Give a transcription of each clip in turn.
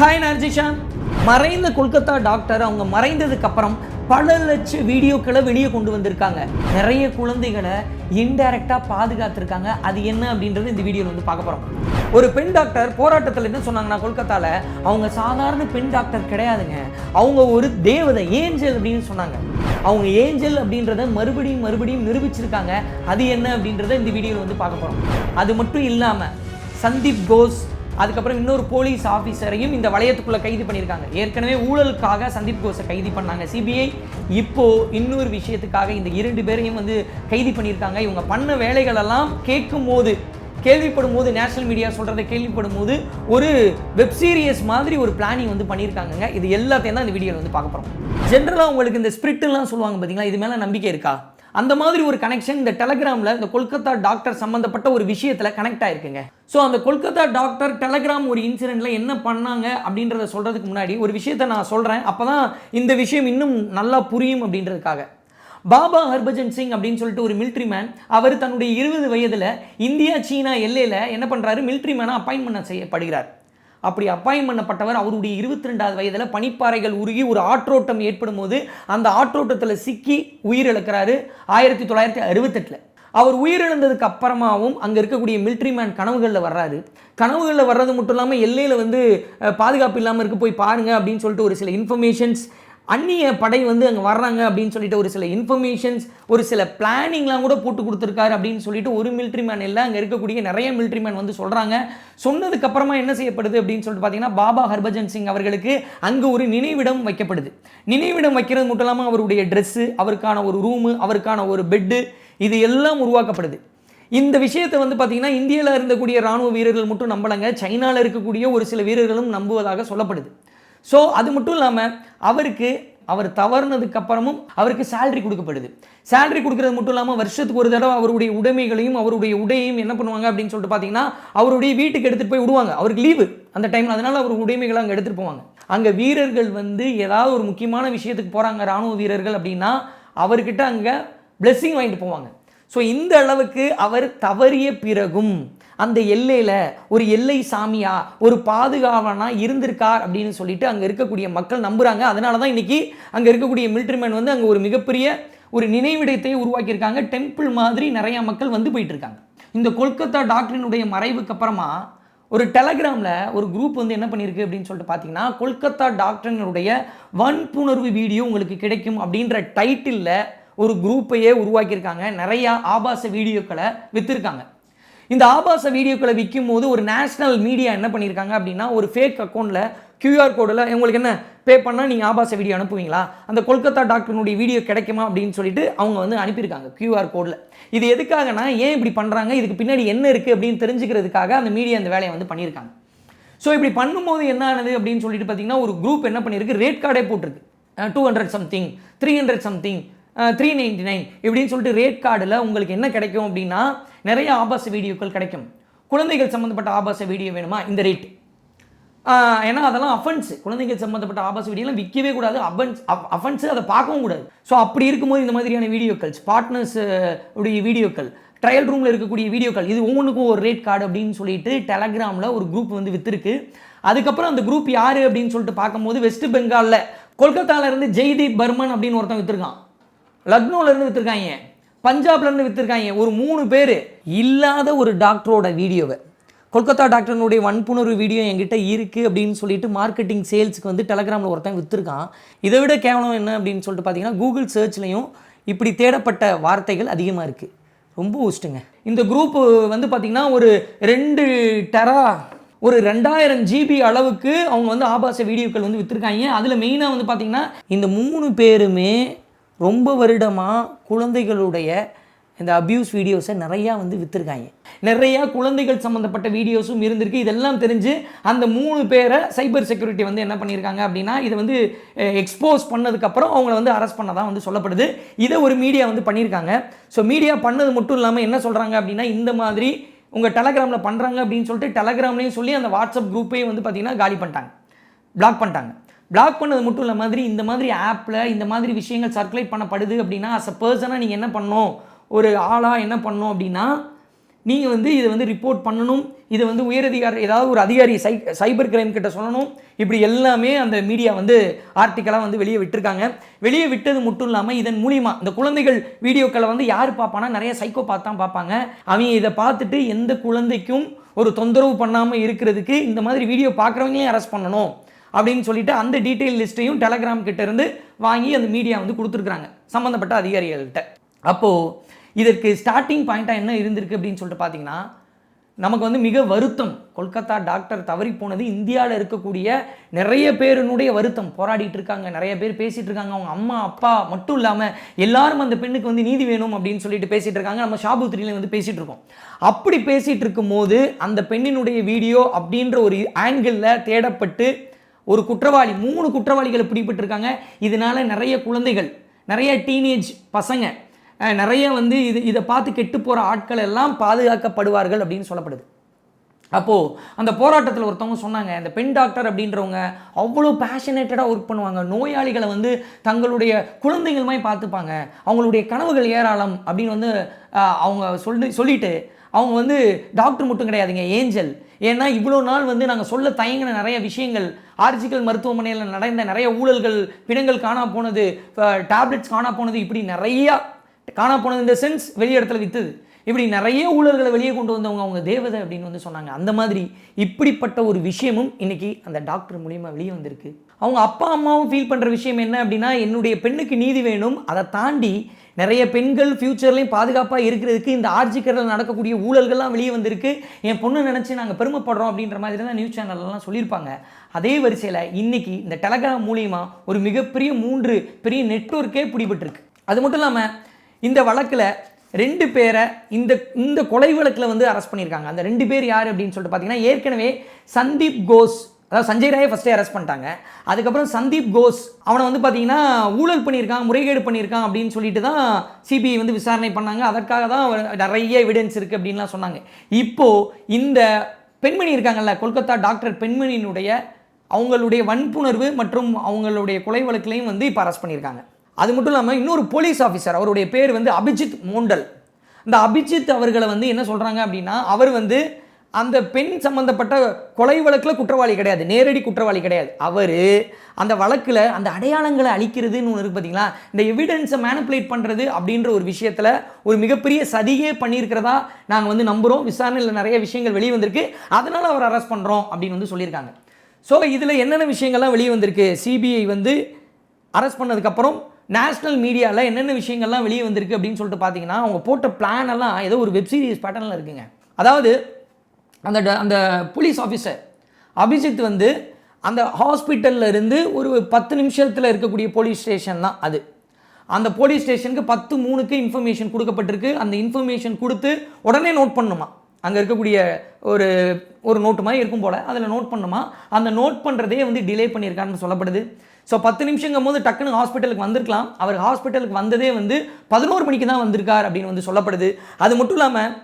Hi நர்ஜிஷா மறைந்த Kolkata doctor அவங்க மறைந்ததுக்கு அப்புறம் பல லட்ச வீடியோக்களை வெளியே கொண்டு வந்திருக்காங்க. நிறைய குழந்தைகளை இன்டைரக்டாக பாதுகாத்திருக்காங்க. அது என்ன அப்படின்றது இந்த வீடியோவில் வந்து பார்க்க போகிறோம் ஒரு பெண் டாக்டர் போராட்டத்தில் என்ன சொன்னாங்கன்னா கொல்கத்தாவில் அவங்க சாதாரண பெண் டாக்டர் கிடையாதுங்க. அவங்க ஒரு தேவதை ஏஞ்சல் அப்படின்னு சொன்னாங்க. அவங்க ஏஞ்சல் அப்படின்றத மறுபடியும் மறுபடியும் நிரூபிச்சிருக்காங்க. அது என்ன அப்படின்றத இந்த வீடியோவில் வந்து பார்க்க போகிறோம் அது மட்டும் இல்லாமல் சந்தீப் கோஸ் அதுக்கப்புறம் இன்னொரு போலீஸ் ஆஃபீஸரையும் இந்த வளையத்துக்குள்ள கைது பண்ணியிருக்காங்க. ஏற்கனவே ஊழலுக்காக சந்தீப் கோஸை கைது பண்ணாங்க சிபிஐ. இப்போ இன்னொரு விஷயத்துக்காக இந்த இரண்டு பேரையும் வந்து கைது பண்ணியிருக்காங்க. இவங்க பண்ண வேலைகளெல்லாம் கேட்கும் போது கேள்விப்படும் போது நேஷனல் மீடியா சொல்கிறத கேள்விப்படும் போது ஒரு வெப் சீரியஸ் மாதிரி ஒரு பிளானிங் வந்து பண்ணியிருக்காங்கங்க. இது எல்லாத்தையும் தான் இந்த வீடியோவில் வந்து பார்க்க போகிறோம் ஜென்ரலாக உங்களுக்கு இந்த ஸ்பிரிட்லாம் சொல்லுவாங்க பார்த்தீங்களா இது மேலே நம்பிக்கை இருக்கா? அந்த மாதிரி ஒரு கனெக்ஷன் இந்த டெலகிராமில் இந்த கொல்கத்தா டாக்டர் சம்மந்தப்பட்ட ஒரு விஷயத்தில் கனெக்ட் ஆயிருக்குங்க. ஸோ அந்த கொல்கத்தா டாக்டர் டெலகிராம் ஒரு இன்சிடெண்ட்டில் என்ன பண்ணாங்க அப்படின்றத சொல்கிறதுக்கு முன்னாடி ஒரு விஷயத்தை நான் சொல்கிறேன் அப்போ தான் இந்த விஷயம் இன்னும் நல்லா புரியும் அப்படின்றதுக்காக. பாபா ஹர்பஜன் சிங் அப்படின்னு சொல்லிட்டு ஒரு மிலிட்ரி மேன் அவர் தன்னுடைய இருபது வயதில் இந்தியா சீனா எல்லையில் என்ன பண்ணுறாரு மிலிட்ரி மேனாக அப்பாயின்மெண்ட் செய்யப்படுகிறார். அப்படி அப்பாயின் பண்ணப்பட்டவர் அவருடைய இருபத்தி ரெண்டாவது வயதில் பனிப்பாறைகள் உருகி ஒரு ஆற்றோட்டம் ஏற்படும் போது அந்த ஆற்றோட்டத்தில் சிக்கி உயிரிழக்கிறாரு ஆயிரத்தி தொள்ளாயிரத்தி அறுபத்தெட்டில். அவர் உயிரிழந்ததுக்கு அப்புறமாவும் அங்கே இருக்கக்கூடிய மிலிட்ரி மேன் கனவுகளில் வர்றாரு. கனவுகளில் வர்றது மட்டும் இல்லாமல் எல்லையில் வந்து பாதுகாப்பு இல்லாமல் இருக்கு போய் பாருங்க அப்படின்னு சொல்லிட்டு ஒரு சில இன்ஃபர்மேஷன்ஸ் அந்நிய படை வந்து அங்கே வர்றாங்க அப்படின்னு சொல்லிட்டு ஒரு சில இன்ஃபர்மேஷன்ஸ் ஒரு சில பிளானிங்லாம் கூட போட்டு கொடுத்துருக்காரு அப்படின்னு சொல்லிட்டு ஒரு மிலிட்ரி மேன் இல்லை அங்கே இருக்கக்கூடிய நிறைய மிலிட்ரி மேன் வந்து சொல்கிறாங்க சொன்னதுக்கப்புறமா என்ன செய்யப்படுது அப்படின்னு சொல்லிட்டு பார்த்தீங்கன்னா பாபா ஹர்பஜன் சிங் அவர்களுக்கு அங்கே ஒரு நினைவிடம் வைக்கப்படுது. நினைவிடம் வைக்கிறது மட்டும் இல்லாமல் அவருடைய ட்ரெஸ்ஸு அவருக்கான ஒரு ரூமு அவருக்கான ஒரு பெட்டு இது எல்லாம் உருவாக்கப்படுது. இந்த விஷயத்தை வந்து பார்த்தீங்கன்னா இந்தியாவில் இருந்தக்கூடிய ராணுவ வீரர்கள் மட்டும் நம்பலைங்க. சைனாவில் இருக்கக்கூடிய ஒரு சில வீரர்களும் நம்புவதாக சொல்லப்படுது. ஸோ அது மட்டும் இல்லாமல் அவருக்கு அவர் தவறுனதுக்கு அப்புறமும் அவருக்கு சேலரி கொடுக்கப்படுது. சேலரி கொடுக்கறது மட்டும் இல்லாமல் வருஷத்துக்கு ஒரு தடவை அவருடைய உடைமைகளையும் அவருடைய உடையையும் என்ன பண்ணுவாங்க அப்படின்னு சொல்லிட்டு பார்த்தீங்கன்னா அவருடைய வீட்டுக்கு எடுத்துகிட்டு போய் விடுவாங்க. அவருக்கு லீவு அந்த டைமில் அதனால அவர் உடைமைகளை அங்கே எடுத்துகிட்டு போவாங்க. அங்கே வீரர்கள் வந்து ஏதாவது ஒரு முக்கியமான விஷயத்துக்கு போகிறாங்க ராணுவ வீரர்கள் அப்படின்னா அவர்கிட்ட அங்கே பிளெஸ்ஸிங் வாங்கிட்டு போவாங்க. ஸோ இந்த அளவுக்கு அவர் தவறிய பிறகும் அந்த எல்லையில் ஒரு எல்லை சாமியா ஒரு பாதுகாவனா இருந்திருக்கார் அப்படின்னு சொல்லிட்டு அங்கே இருக்கக்கூடிய மக்கள் நம்புகிறாங்க அதனால தான் இன்னைக்கு அங்கே இருக்கக்கூடிய military வந்து அங்கே ஒரு மிகப்பெரிய ஒரு நினைவிடத்தை உருவாக்கியிருக்காங்க. டெம்பிள் மாதிரி நிறைய மக்கள் வந்து போயிட்டு இருக்காங்க இந்த கொல்கத்தா டாக்டரினுடைய மறைவுக்கு அப்புறமா ஒரு டெலகிராமில் ஒரு குரூப் வந்து என்ன பண்ணியிருக்கு அப்படின்னு சொல்லிட்டு பார்த்தீங்கன்னா கொல்கத்தா டாக்டரினுடைய வன்புணர்வு வீடியோ உங்களுக்கு கிடைக்கும் அப்படின்ற டைட்டிலில் ஒரு குரூப்பையே உருவாக்கியிருக்காங்க. நிறையா ஆபாச வீடியோக்களை விற்றுருக்காங்க இந்த ஆபாச வீடியோக்களை விற்கும் போது ஒரு நேஷனல் மீடியா என்ன பண்ணியிருக்காங்க அப்படின்னா ஒரு ஃபேக் அக்கௌண்ட்டில் கியூஆர் கோடில் உங்களுக்கு என்ன பே பண்ணால் நீங்கள் ஆபாச வீடியோ அனுப்புவீங்களா? அந்த கொல்கத்தா டாக்டர்னுடைய வீடியோ கிடைக்குமா அப்படின்னு சொல்லிட்டு அவங்க வந்து அனுப்பியிருக்காங்க கியூஆர் கோடில் இது எதுக்காகனா ஏன் இப்படி பண்ணுறாங்க இதுக்கு பின்னாடி என்ன இருக்குது அப்படின்னு தெரிஞ்சுக்கிறதுக்காக அந்த மீடியா அந்த வேலையை வந்து பண்ணியிருக்காங்க. ஸோ இப்படி பண்ணும்போது என்ன ஆனது அப்படின்னு சொல்லிட்டு பார்த்தீங்கன்னா ஒரு குரூப் என்ன பண்ணியிருக்கு? ரேட் கார்டே போட்டிருக்கு. Two hundred something three hundred something three ninety nine இப்படின்னு சொல்லிட்டு ரேட் கார்டில் உங்களுக்கு என்ன கிடைக்கும் அப்படின்னா நிறைய ஆபாச வீடியோக்கள் கிடைக்கும். குழந்தைகள் சம்மந்தப்பட்ட ஆபாச வீடியோ வேணுமா? இந்த ரேட் ஏன்னா அதெல்லாம் அஃபென்ஸ் குழந்தைகள் சம்மந்தப்பட்ட ஆபாச வீடியோலாம் விற்கவே கூடாது. அஃபென்ஸ் அஃபென்ஸு அதை பார்க்கவும் கூடாது. ஸோ அப்படி இருக்கும்போது இந்த மாதிரியான வீடியோக்கள் பார்ட்னர்ஸ் உடைய வீடியோக்கள் ட்ரையல் ரூமில் இருக்கக்கூடிய வீடியோக்கள் இது ஒவ்வொன்றுக்கும் ஒரு ரேட் கார்டு அப்படின்னு சொல்லிட்டு டெலகிராமில் ஒரு குரூப் வந்து விற்றுருக்கு அதுக்கப்புறம் அந்த குரூப் யார் அப்படின்னு சொல்லிட்டு பார்க்கும்போது வெஸ்ட் பெங்காலில் கொல்கத்தாவிலேருந்து ஜெய்தீப் பர்மன் அப்படின்னு ஒருத்தன் விற்றுருக்கான் லக்னோவிலேருந்து விற்றுருக்காங்க பஞ்சாப்லேருந்து விற்றுருக்காங்க ஒரு மூணு பேர். இல்லாத ஒரு டாக்டரோட வீடியோவை. கொல்கத்தா டாக்டர்னுடைய வன்புணர்வு வீடியோ என்கிட்ட இருக்குது அப்படின்னு சொல்லிட்டு மார்க்கெட்டிங் சேல்ஸுக்கு வந்து டெலகிராமில் ஒருத்தன் விற்றுருக்கான் இதை விட கேவலம் என்ன அப்படின்னு சொல்லிட்டு பார்த்தீங்கன்னா கூகுள் சர்ச்லையும் இப்படி தேடப்பட்ட வார்த்தைகள் அதிகமாக இருக்குது ரொம்ப ஊஸ்ட்டுங்க இந்த குரூப் வந்து பார்த்திங்கன்னா ஒரு ரெண்டு டெரா ஒரு ரெண்டாயிரம் ஜிபி அளவுக்கு அவங்க வந்து ஆபாச வீடியோக்கள் வந்து விற்றுருக்காங்க அதில் மெயினாக வந்து பார்த்திங்கன்னா இந்த மூணு பேருமே ரொம்ப வருடமாக குழந்தைகளுடைய இந்த அப்யூஸ் வீடியோஸை நிறையா வந்து விற்றுருக்காங்க நிறையா குழந்தைகள் சம்மந்தப்பட்ட வீடியோஸும் இருந்திருக்கு. இதெல்லாம் தெரிஞ்சு அந்த மூணு பேரை சைபர் செக்யூரிட்டி வந்து என்ன பண்ணியிருக்காங்க அப்படின்னா இதை வந்து எக்ஸ்போஸ் பண்ணதுக்கப்புறம் அவங்கள வந்து அரெஸ்ட் பண்ணதான் வந்து சொல்லப்படுது. இதை ஒரு மீடியா வந்து பண்ணியிருக்காங்க. ஸோ மீடியா பண்ணது மட்டும் இல்லாமல் என்ன சொல்கிறாங்க அப்படின்னா இந்த மாதிரி உங்கள் டெலகிராமில் பண்ணுறாங்க அப்படின்னு சொல்லிட்டு டெலகிராம்லேயும் சொல்லி அந்த வாட்ஸ்அப் குரூப்பையும் வந்து பார்த்திங்கன்னா காலி பண்ணிட்டாங்க. பிளாக் பண்ணிட்டாங்க. பிளாக் பண்ணது மட்டும் இல்லை மாதிரி இந்த மாதிரி ஆப்பில் இந்த மாதிரி விஷயங்கள் சர்க்குலேட் பண்ணப்படுது அப்படின்னா அஸ் அ பர்சனாக நீங்கள் என்ன பண்ணணும்? ஒரு ஆளாக என்ன பண்ணணும் அப்படின்னா நீங்கள் வந்து இதை வந்து ரிப்போர்ட் பண்ணணும். இதை வந்து உயரதிகாரி ஏதாவது ஒரு அதிகாரி சை சைபர் கிரைம் கிட்ட சொல்லணும். இப்படி எல்லாமே அந்த மீடியா வந்து ஆர்டிக்கலாக வந்து வெளியே விட்டுருக்காங்க. வெளியே விட்டது மட்டும் இல்லாமல் இதன் மூலிமா இந்த குழந்தைகள் வீடியோக்களை வந்து யார் பார்ப்பானா நிறைய சைக்கோ பார்த்து தான் பார்ப்பாங்க. அவங்க இதை பார்த்துட்டு எந்த குழந்தைக்கும் ஒரு தொந்தரவு பண்ணாமல் இருக்கிறதுக்கு இந்த மாதிரி வீடியோ பார்க்குறவங்களையும் அரெஸ்ட் பண்ணணும். அப்படின்னு சொல்லிட்டு அந்த டீட்டெயில் லிஸ்ட்டையும் டெலகிராம் கிட்ட இருந்து வாங்கி அந்த மீடியா வந்து கொடுத்துருக்குறாங்க சம்மந்தப்பட்ட அதிகாரிகள்கிட்ட. அப்போது இதற்கு ஸ்டார்டிங் பாயிண்ட்டாக என்ன இருந்திருக்கு அப்படின்னு சொல்லிட்டு பார்த்தீங்கன்னா நமக்கு வந்து மிக வருத்தம். கொல்கத்தா டாக்டர் தவறி போனது இந்தியாவில் இருக்கக்கூடிய நிறைய பேருனுடைய வருத்தம். போராடிட்டு இருக்காங்க நிறைய பேர் பேசிகிட்டு இருக்காங்க. அவங்க அம்மா அப்பா மட்டும் இல்லாமல் எல்லாரும் அந்த பெண்ணுக்கு வந்து நீதி வேணும் அப்படின்னு சொல்லிட்டு பேசிகிட்டு இருக்காங்க. நம்ம ஷாபுத்திரியில் வந்து பேசிகிட்டு இருக்கோம். அப்படி பேசிட்டு இருக்கும்போது அந்த பெண்ணினுடைய வீடியோ அப்படின்ற ஒரு ஆங்கிளில் தேடப்பட்டு ஒரு குற்றவாளி மூணு குற்றவாளிகளை பிடிபட்டிருக்காங்க. இதனால் நிறைய குழந்தைகள் நிறைய டீனேஜ் பசங்க நிறைய வந்து இது இதை பார்த்து கெட்டு போகிற ஆட்கள் எல்லாம் பாதுகாக்கப்படுவார்கள் அப்படின்னு சொல்லப்படுது. அப்போது அந்த போராட்டத்தில் ஒருத்தவங்க சொன்னாங்க இந்த பெண் டாக்டர் அப்படின்றவங்க அவ்வளோ பேஷனேட்டடாக ஒர்க் பண்ணுவாங்க. நோயாளிகளை வந்து தங்களுடைய குழந்தைகள் மாதிரி பார்த்துப்பாங்க. அவங்களுடைய கனவுகள் ஏராளம். அப்படின்னு வந்து அவங்க சொல்லி சொல்லிட்டு அவங்க வந்து டாக்டர் மட்டும் கிடையாதுங்க ஏஞ்சல். ஏன்னா இவ்வளோ நாள் வந்து நாங்கள் சொல்ல தயங்கின நிறைய விஷயங்கள் ஆர்ஜிக்கல் மருத்துவமனையில் நடந்த நிறைய ஊழல்கள் பிணங்கள் காணா போனது டேப்லெட்ஸ் காணா போனது இப்படி நிறையா காணா போனது இந்த சென்ஸ் வெளி இடத்துல இப்படி நிறைய ஊழல்களை வெளியே கொண்டு வந்தவங்க அவங்க தேவதை அப்படின்னு வந்து சொன்னாங்க. அந்த மாதிரி இப்படிப்பட்ட ஒரு விஷயமும் இன்னைக்கு அந்த டாக்டர் மூலியமாக வெளியே வந்திருக்கு. அவங்க அப்பா அம்மாவும் ஃபீல் பண்ணுற விஷயம் என்ன அப்படின்னா என்னுடைய பெண்ணுக்கு நீதி வேணும். அதை தாண்டி நிறைய பெண்கள் ஃப்யூச்சர்லையும் பாதுகாப்பாக இருக்கிறதுக்கு இந்த ஆர்ஜிக்கரில் நடக்கக்கூடிய ஊழல்கள்லாம் வெளியே வந்திருக்கு. என் பொண்ணு நினச்சி நாங்கள் பெருமைப்படுறோம் அப்படின்ற மாதிரி தான் நியூஸ் சேனல்லாம் சொல்லியிருப்பாங்க. அதே வரிசையில் இன்றைக்கி இந்த டெலகிராம் மூலியமாக ஒரு மிகப்பெரிய மூன்று பெரிய நெட்வொர்க்கே பிடிபட்டிருக்கு. அது மட்டும் இல்லாமல் இந்த வழக்கில் ரெண்டு பேரை இந்த இந்த கொலை வழக்கில் வந்து அரெஸ்ட் பண்ணியிருக்காங்க. அந்த ரெண்டு பேர் யார் அப்படின்னு சொல்லிட்டு பார்த்தீங்கன்னா ஏற்கனவே சந்தீப் கோஸ் அதாவது சஞ்சய் ராயை ஃபஸ்ட்டே அரெஸ்ட் பண்ணிட்டாங்க. அதுக்கப்புறம் சந்தீப் கோஸ் அவனை வந்து பார்த்தீங்கன்னா ஊழல் பண்ணியிருக்கான் முறைகேடு பண்ணியிருக்கான் அப்படின்னு சொல்லிட்டு தான் சிபிஐ வந்து விசாரணை பண்ணாங்க. அதற்காக தான் அவர் நிறைய எவிடன்ஸ் இருக்குது அப்படின்லாம் சொன்னாங்க. இப்போது இந்த பெண்மணி இருக்காங்கல்ல கொல்கத்தா டாக்டர் பெண்மணியினுடைய அவங்களுடைய வன்புணர்வு மற்றும் அவங்களுடைய கொலை வழக்குலையும் வந்து இப்போ அரெஸ்ட் பண்ணியிருக்காங்க. அது மட்டும் இல்லாமல் இன்னொரு போலீஸ் ஆஃபீஸர் அவருடைய பேர் வந்து அபிஜித் மோண்டல். இந்த அபிஜித் அவர்களை வந்து என்ன சொல்கிறாங்க அப்படின்னா அவர் வந்து அந்த பெண் சம்பந்தப்பட்ட கொலை வழக்கில் குற்றவாளி கிடையாது நேரடி குற்றவாளி கிடையாது. அவர் அந்த வழக்கில் அந்த அடையாளங்களை அழிக்கிறதுன்னு ஒன்று இருக்கு பார்த்தீங்களா இந்த எவிடன்ஸை மேனிப்புலேட் பண்ணுறது அப்படின்ற ஒரு விஷயத்தில் ஒரு மிகப்பெரிய சதியே பண்ணியிருக்கிறதா நாங்கள் வந்து நம்புகிறோம் விசாரணையில் நிறைய விஷயங்கள் வெளியே வந்திருக்கு. அதனால் அவர் அரெஸ்ட் பண்ணுறோம் அப்படின்னு வந்து சொல்லியிருக்காங்க. ஸோ இதில் என்னென்ன விஷயங்கள்லாம் வெளியே வந்திருக்கு? சிபிஐ வந்து அரெஸ்ட் பண்ணதுக்கப்புறம் நேஷ்னல் மீடியாவில் என்னென்ன விஷயங்கள்லாம் வெளியே வந்திருக்கு அப்படின்னு சொல்லிட்டு பார்த்தீங்கன்னா அவங்க போட்ட பிளான் எல்லாம் ஏதோ ஒரு வெப் சீரிஸ் பேட்டர்னில் இருக்குங்க. அதாவது அந்த ட- அந்த போலீஸ் ஆஃபீஸர் அபிஜித் வந்து அந்த ஹாஸ்பிட்டல்ல இருந்து ஒரு பத்து நிமிஷத்தில் இருக்கக்கூடிய போலீஸ் ஸ்டேஷன் தான் அது. அந்த போலீஸ் ஸ்டேஷனுக்கு பத்து மூணுக்கு இன்ஃபர்மேஷன் கொடுக்கப்பட்டிருக்கு. அந்த இன்ஃபர்மேஷன் கொடுத்து உடனே நோட் பண்ணுமா? அங்கே இருக்கக்கூடிய ஒரு ஒரு நோட்டு மாதிரி இருக்கும் போல். அதில் நோட் பண்ணுமா? அந்த நோட் பண்ணுறதே வந்து டிலே பண்ணியிருக்கான்னு சொல்லப்படுது. ஸோ பத்து நிமிஷங்கும் போது டக்குன்னு ஹாஸ்பிட்டலுக்கு வந்திருக்கலாம். அவர் ஹாஸ்பிட்டலுக்கு வந்ததே வந்து பதினோரு மணிக்கு தான் வந்திருக்கார் அப்படின்னு வந்து சொல்லப்படுது. அது மட்டும் இல்லாமல்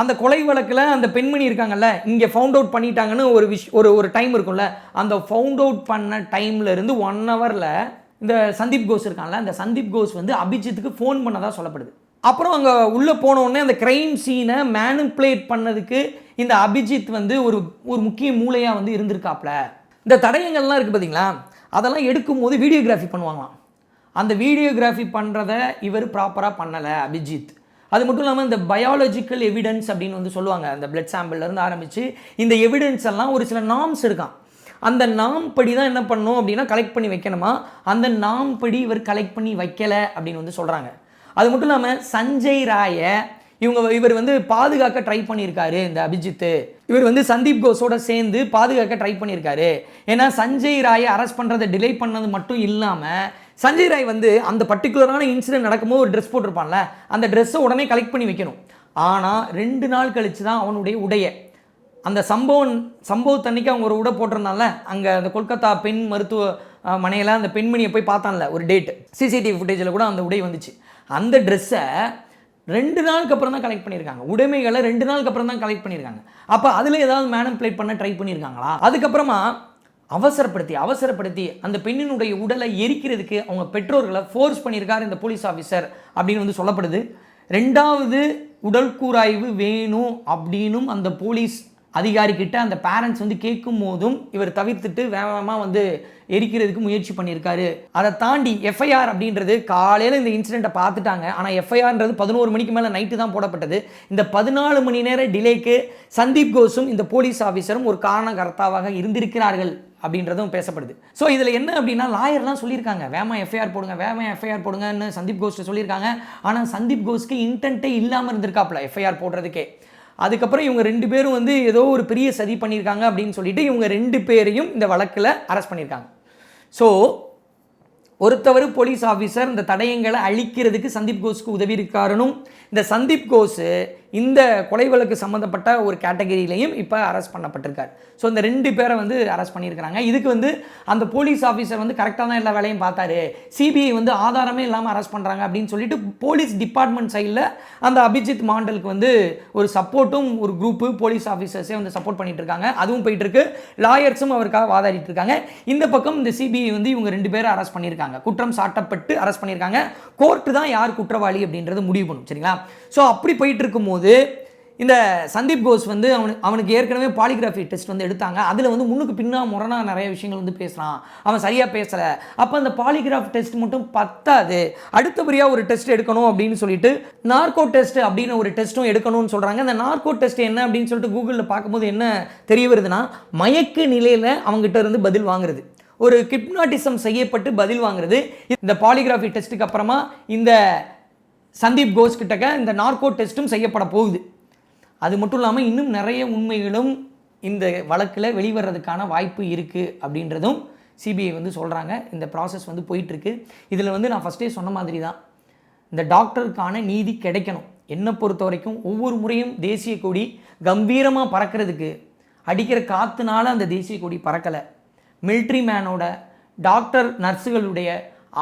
அந்த கொலை வழக்கில் அந்த பெண்மணி இருக்காங்கல்ல இங்கே ஃபவுண்ட் அவுட் பண்ணிட்டாங்கன்னு ஒரு விஷ் ஒரு ஒரு டைம் இருக்கும்ல அந்த ஃபவுண்ட் அவுட் பண்ண டைம்ல இருந்து ஒன் ஹவரில் இந்த சந்தீப் கோஸ் இருக்கான்ல அந்த சந்தீப் கோஸ் வந்து அபிஜித்துக்கு ஃபோன் பண்ணதாக சொல்லப்படுது. அப்புறம் அங்கே உள்ளே போன அந்த கிரைம் சீனை மேனிப்புலேட் பண்ணதுக்கு இந்த அபிஜித் வந்து ஒரு ஒரு முக்கிய மூளையாக வந்து இருந்திருக்காப்ல. இந்த தடயங்கள்லாம் இருக்குது பார்த்தீங்களா அதெல்லாம் எடுக்கும்போது வீடியோகிராஃபி பண்ணுவாங்களாம். அந்த வீடியோகிராஃபி பண்ணுறத இவர் ப்ராப்பராக பண்ணலை அபிஜித். அது மட்டும் இல்லாமல் இந்த பயாலஜிக்கல் எவிடன்ஸ் அப்படின்னு வந்து சொல்லுவாங்க. அந்த பிளட் சாம்பிள்லேருந்து ஆரம்பித்து இந்த எவிடன்ஸ் எல்லாம் ஒரு சில நாம்ஸ் இருக்கான் அந்த நாம் படி தான் என்ன பண்ணணும் அப்படின்னா கலெக்ட் பண்ணி வைக்கணுமா? அந்த நாம் படி இவர் கலெக்ட் பண்ணி வைக்கலை அப்படின்னு வந்து சொல்கிறாங்க அது மட்டும் இல்லாமல் சஞ்சய் ராயை இவங்க இவர் வந்து பாதுகாக்க ட்ரை பண்ணியிருக்காரு இந்த அபிஜித்து. இவர் வந்து சந்தீப் கோஸோட சேர்ந்து பாதுகாக்க ட்ரை பண்ணியிருக்காரு. ஏன்னா சஞ்சய் ராயை அரெஸ்ட் பண்ணுறதை டிலே பண்ணது மட்டும் இல்லாமல் சஞ்சய் ராய் வந்து அந்த பர்டிகுலரான இன்சிடென்ட் நடக்கும்போது ஒரு ட்ரெஸ் போட்டிருப்பான்ல அந்த ட்ரெஸ்ஸை உடனே கலெக்ட் பண்ணி வைக்கணும். ஆனால் ரெண்டு நாள் கழித்து தான் அவனுடைய உடைய. அந்த சம்பவம் சம்பவத்தன்னைக்கு அவங்க ஒரு உடை போட்டிருந்தால அங்கே அந்த கொல்கத்தா பெண் மருத்துவ அஹ், அந்த பெண்மணியை போய் பார்த்தான்ல ஒரு டேட் சிசிடிவி ஃபுட்டேஜில் கூட அந்த உடை வந்துச்சு. அந்த ட்ரெஸ்ஸை ரெண்டு நாளுக்கு அப்புறம் தான் கலெக்ட் பண்ணியிருக்காங்க. உடைமைகளை ரெண்டு நாளுக்கு அப்புறம் தான் கலெக்ட் பண்ணியிருக்காங்க. அப்போ அதில் ஏதாவது மேனிப்புலேட் பண்ண ட்ரை பண்ணியிருக்காங்களா? அதுக்கப்புறமா அவசரப்படுத்தி அவசரப்படுத்தி அந்த பெண்ணினுடைய உடலை எரிக்கிறதுக்கு அவங்க பெற்றோர்களை ஃபோர்ஸ் பண்ணியிருக்காரு இந்த போலீஸ் ஆஃபீஸர் அப்படின்னு வந்து சொல்லப்படுது. ரெண்டாவது உடல் கூராய்வு வேணும் அப்படின்னும் அந்த போலீஸ் அதிகாரிக்கிட்ட அந்த பேரண்ட்ஸ் வந்து கேட்கும் போதும் இவர் தவிர்த்துட்டு வேகமாக வந்து எரிக்கிறதுக்கு முயற்சி பண்ணியிருக்காரு. அதை தாண்டி எஃப்ஐஆர் அப்படின்றது காலையில் இந்த இன்சிடெண்ட்டை பார்த்துட்டாங்க. ஆனால் எஃப்ஐஆர்ன்றது பதினோரு மணிக்கு மேலே நைட்டு தான் போடப்பட்டது. இந்த பதினாலு மணி நேர டிலேக்கு சந்தீப் கோஸும் இந்த போலீஸ் ஆஃபீஸரும் ஒரு காரணகர்த்தாவாக இருந்திருக்கிறார்கள் அப்படின்றதும் பேசப்படுது. ஸோ இதில் என்ன அப்படின்னா லாயர்லாம் சொல்லியிருக்காங்க. வேமா எஃப்ஐஆர் போடுங்க வேமா எஃப்ஐஆர் போடுங்கன்னு சந்தீப் கோஸ்ட்டு சொல்லியிருக்காங்க. ஆனால் சந்தீப் கோஸ்க்கு இன்டென்ட்டே இல்லாமல் இருந்திருக்காப்புல எஃப்ஐஆர் போடுறதுக்கே. அதுக்கப்புறம் இவங்க ரெண்டு பேரும் வந்து ஏதோ ஒரு பெரிய சதி பண்ணியிருக்காங்க அப்படின்னு சொல்லிட்டு இவங்க ரெண்டு பேரையும் இந்த வழக்கில் அரெஸ்ட் பண்ணியிருக்காங்க. ஸோ ஒருத்தவர் போலீஸ் ஆஃபீஸர் இந்த தடயங்களை அழிக்கிறதுக்கு சந்தீப் கோஸ்க்கு உதவி இருக்காருனும் இந்த சந்தீப் கோஸ் இந்த கொலை வழக்கு சம்மந்தப்பட்ட ஒரு கேட்டகரியிலையும் இப்போ அரெஸ்ட் பண்ணப்பட்டிருக்கார். ஸோ இந்த ரெண்டு பேரை வந்து அரெஸ்ட் பண்ணியிருக்கிறாங்க. இதுக்கு வந்து அந்த போலீஸ் ஆஃபீஸர் வந்து கரெக்டாக தான் எல்லா வேலையும் பார்த்தாரு. சிபிஐ வந்து ஆதாரமே இல்லாமல் அரெஸ்ட் பண்ணுறாங்க அப்படின்னு சொல்லிட்டு போலீஸ் டிபார்ட்மெண்ட் சைடில் அந்த அபிஜித் மாண்டலுக்கு வந்து ஒரு சப்போர்ட்டும் ஒரு குரூப்பு போலீஸ் ஆஃபீஸர்ஸே வந்து சப்போர்ட் பண்ணிட்டு இருக்காங்க அதுவும் போயிட்டு இருக்கு லாயர்ஸும் அவருக்காக வாதாடிட்டு இருக்காங்க இந்த பக்கம் இந்த சிபிஐ வந்து இவங்க ரெண்டு பேரை அரெஸ்ட் பண்ணியிருக்காங்க. குற்றம் சாட்டப்பட்டு அரெஸ்ட் பண்ணியிருக்காங்க. கோர்ட்டு தான் யார் குற்றவாளி அப்படின்றது முடிவு பண்ணும். சரிங்களா? ஸோ அப்படி போயிட்டு இருக்கும்போது இந்த சந்தீப் கோஸ் வந்து அவனுக்கு அவனுக்கு ஏற்கனவே பாலிகிராஃபி டெஸ்ட் வந்து எடுத்தாங்க. அதில் வந்து முன்னுக்கு பின்னா முரணா நிறைய விஷயங்கள் வந்து பேசுகிறான் அவன் சரியாக பேசலை. அப்போ அந்த பாலிகிராஃப் டெஸ்ட் மட்டும் பத்தாது. அடுத்தபடியாக ஒரு டெஸ்ட் எடுக்கணும் அப்படின்னு சொல்லிட்டு நார்கோ டெஸ்ட் அப்படின்னு ஒரு டெஸ்ட்டும் எடுக்கணும்னு சொல்கிறாங்க அந்த நார்கோ டெஸ்ட் என்ன அப்படின்னு சொல்லிட்டு கூகுளில் பார்க்கும்போது என்ன தெரிய வருதுன்னா மயக்க நிலையில் அவங்ககிட்ட இருந்து பதில் வாங்குறது. ஒரு கிப்னாட்டிசம் செய்யப்பட்டு பதில் வாங்குறது. இந்த பாலிகிராஃபி டெஸ்ட்டுக்கு அப்புறமா இந்த சந்தீப் கோஸ் கிட்டக்க இந்த நார்கோ டெஸ்ட்டும் செய்யப்பட போகுது. அது மட்டும் இல்லாமல் இன்னும் நிறைய உண்மைகளும் இந்த வழக்கில் வெளிவர்றதுக்கான வாய்ப்பு இருக்குது அப்படின்றதும் சிபிஐ வந்து சொல்கிறாங்க இந்த ப்ராசஸ் வந்து போயிட்டுருக்கு. இதில் வந்து நான் ஃபஸ்ட்டே சொன்ன மாதிரி தான் இந்த டாக்டருக்கான நீதி கிடைக்கணும். என்னை பொறுத்த வரைக்கும் ஒவ்வொரு முறையும் தேசிய கொடி கம்பீரமாக பறக்கிறதுக்கு அடிக்கிற காற்றுனால அந்த தேசிய கொடி பறக்கலை. மிலிட்ரி மேனோட டாக்டர் நர்ஸுகளுடைய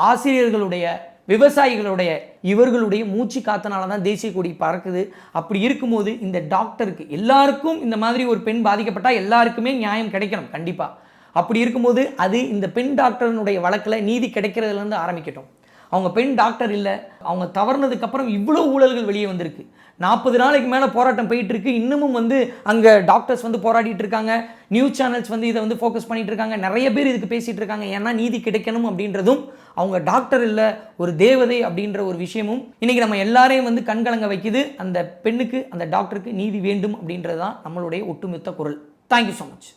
ஆசிரியர்களுடைய விவசாயிகளுடைய இவர்களுடைய மூச்சு காத்தனால தான் தேசிய கொடி பறக்குது. அப்படி இருக்கும்போது இந்த டாக்டருக்கு எல்லாருக்கும் இந்த மாதிரி ஒரு பெண் பாதிக்கப்பட்டால் எல்லாருக்குமே நியாயம் கிடைக்கணும் கண்டிப்பாக அப்படி இருக்கும்போது அது இந்த பெண் டாக்டரினுடைய வழக்கில் நீதி கிடைக்கிறதுலேருந்து ஆரம்பிக்கட்டும். அவங்க பெண் டாக்டர் இல்லை. அவங்க தவறுனதுக்கப்புறம் இவ்வளோ ஊழல்கள் வெளியே வந்திருக்கு. நாற்பது நாளைக்கு மேலே போராட்டம் போயிட்டு இருக்கு இன்னமும் வந்து அங்கே டாக்டர்ஸ் வந்து போராடிட்டு இருக்காங்க. நியூஸ் சேனல்ஸ் வந்து இதை வந்து ஃபோக்கஸ் பண்ணிட்டு இருக்காங்க. நிறைய பேர் இதுக்கு பேசிட்டு இருக்காங்க. ஏன்னா நீதி கிடைக்கணும் அப்படின்றதும் அவங்க டாக்டர் இல்லை ஒரு தேவதை அப்படின்ற ஒரு விஷயமும் இன்னைக்கு நம்ம எல்லாரையும் வந்து கண்கலங்க வைக்குது. அந்த பெண்ணுக்கு அந்த டாக்டருக்கு நீதி வேண்டும் அப்படின்றது தான் நம்மளுடைய ஒட்டுமொத்த குரல். Thank you so much